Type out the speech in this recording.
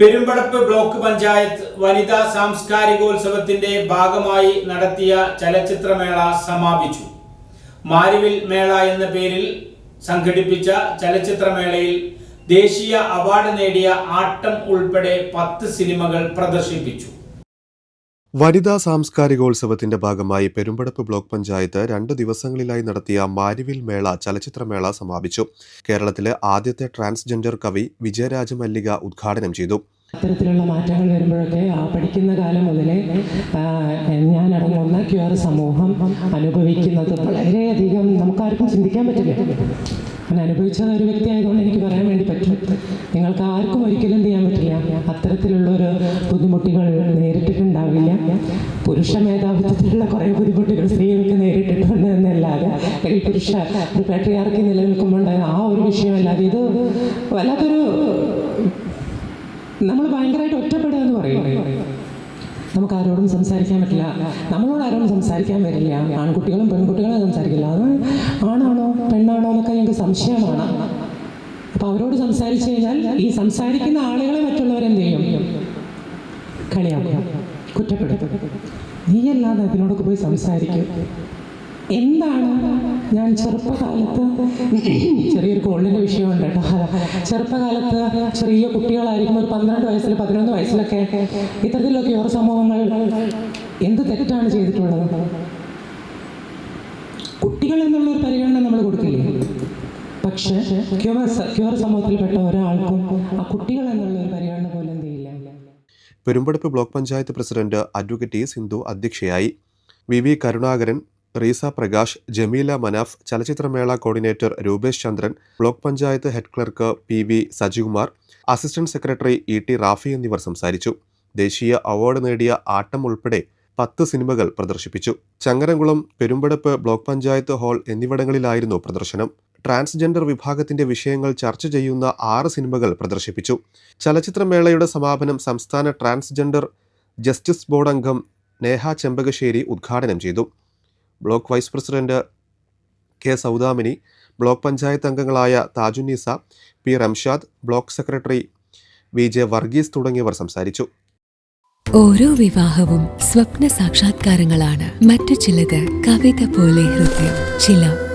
Perumpadappu block panchayat വനിതാ സാംസ്കാരികോത്സവത്തിന്റെ ഭാഗമായി നടത്തിയ ചലച്ചിത്രമേള സമാപിച്ചു. മാരിവിൽ മേള എന്ന പേരിൽ സംഘടിപ്പിച്ച ചലച്ചിത്രമേളയിൽ ദേശീയ അവാർഡ് നേടിയ ആട്ടം ഉൾപ്പെടെ പത്ത് സിനിമകൾ പ്രദർശിപ്പിച്ചു. വനിതാ സാംസ്കാരികോത്സവത്തിന്റെ ഭാഗമായി പെരുമ്പടപ്പ് ബ്ലോക്ക് പഞ്ചായത്ത് രണ്ട് ദിവസങ്ങളിലായി നടത്തിയ മാരിവിൽ മേള ചലച്ചിത്രമേള സമാപിച്ചു. കേരളത്തിലെ ആദ്യത്തെ ട്രാൻസ്ജെൻഡർ കവി വിജയരാജ മല്ലിക ഉദ്ഘാടനം ചെയ്തു. അത്തരത്തിലുള്ള മാറ്റങ്ങൾ വരുമ്പോഴൊക്കെ ആ പഠിക്കുന്ന കാലം മുതലേ ഞാൻ അടങ്ങുന്ന ക്യൂ ക്യൂർ സമൂഹം അനുഭവിക്കുന്നത് വളരെയധികം നമുക്കാർക്കും ചിന്തിക്കാൻ പറ്റില്ല. ഞാൻ അനുഭവിച്ച ഒരു വ്യക്തിയായതുകൊണ്ട് എനിക്ക് പറയാൻ വേണ്ടി പറ്റും. നിങ്ങൾക്ക് ആർക്കും ഒരിക്കലും ചെയ്യാൻ പറ്റില്ല. അത്തരത്തിലുള്ള ഒരു ബുദ്ധിമുട്ടുകൾ നേരിട്ടിട്ടുണ്ടാവില്ല പുരുഷ മേധാവിത്വത്തിലുള്ള കുറേ ബുദ്ധിമുട്ടുകൾ സ്ത്രീകൾക്ക് നേരിട്ടിട്ടുണ്ട് എന്നല്ലാതെ അല്ലെങ്കിൽ പുരുഷ പാട്രിയാർക്കി നിലനിൽക്കുമ്പോൾ ആ ഒരു വിഷയമല്ലാതെ ഇത് വല്ലാത്തൊരു നമ്മൾ ഭയങ്കരമായിട്ട് ഒറ്റപ്പെടുക എന്ന് പറയും. നമുക്ക് ആരോടും സംസാരിക്കാൻ പറ്റില്ല. നമ്മളോട് ആരോടും സംസാരിക്കാൻ വരില്ല. ആൺകുട്ടികളും പെൺകുട്ടികളും സംസാരിക്കില്ല. അത് ആണാണോ പെണ്ണാണോ എന്നൊക്കെ ഞങ്ങൾക്ക് സംശയമാണ്. അപ്പൊ അവരോട് സംസാരിച്ചു കഴിഞ്ഞാൽ ഈ സംസാരിക്കുന്ന ആളുകളെ മറ്റുള്ളവരെന്ത് ചെയ്യും? കളിയാക്കും. കുറ്റപ്പെടുത്തും. നീയല്ലാതെ അതിനോടൊക്കെ പോയി സംസാരിക്കും. എന്താണ്? ഞാൻ ചെറുപ്പകാലത്ത് ചെറിയൊരു കോളിന്റെ വിഷയമുണ്ട് കേട്ടോ. ചെറുപ്പകാലത്ത് ചെറിയ കുട്ടികളായിരിക്കും ഒരു പന്ത്രണ്ട് വയസ്സിൽ പതിനൊന്ന് വയസ്സിലൊക്കെ ഇത്തരത്തിലൊക്കെ ഓരോ സമൂഹങ്ങൾ എന്ത് തെറ്റാണ് ചെയ്തിട്ടുള്ളത്? കുട്ടികൾ എന്നുള്ളൊരു പരിഗണന നമ്മൾ കൊടുക്കില്ലേ? പക്ഷേ ക്യൂർ സമൂഹത്തിൽപ്പെട്ട ഒരാൾക്കും ആ കുട്ടികൾ പരിഗണന പോലും എന്ത് ചെയ്യില്ല Perumpadappu block panchayat president advocate Sindhu അധ്യക്ഷയായി. വി വി കരുണാകരൻ റീസ പ്രകാശ് ജമീല മനാഫ് ചലച്ചിത്രമേള coordinator Rupesh Chandran block panchayat head clerk P V Sajikumar assistant secretary E T Rafi എന്നിവർ സംസാരിച്ചു. ദേശീയ അവാർഡ് നേടിയ ആട്ടം ഉൾപ്പെടെ പത്ത് സിനിമകൾ പ്രദർശിപ്പിച്ചു. ചങ്ങരംകുളം പെരുമ്പടപ്പ് ബ്ലോക്ക് പഞ്ചായത്ത് ഹാൾ എന്നിവിടങ്ങളിലായിരുന്നു പ്രദർശനം. ട്രാൻസ്ജെൻഡർ വിഭാഗത്തിന്റെ വിഷയങ്ങൾ ചർച്ച ചെയ്യുന്ന ആറ് സിനിമകൾ പ്രദർശിപ്പിച്ചു. ചലച്ചിത്രമേളയുടെ സമാപനം സംസ്ഥാന ട്രാൻസ്ജെൻഡർ ജസ്റ്റിസ് ബോർഡ് അംഗം നേഹ ചെമ്പകശ്ശേരി ഉദ്ഘാടനം ചെയ്തു. Block vice president K Saudamini block panchayat അംഗങ്ങളായ Thajunnisa P Ramshad block secretary V J Varghese തുടങ്ങിയവർ സംസാരിച്ചു. ഓരോ വിവാഹവും സ്വപ്ന സാക്ഷാത്കാരങ്ങളാണ്. മറ്റു ചിലത് കവിത പോലെ ഹൃദയം ചില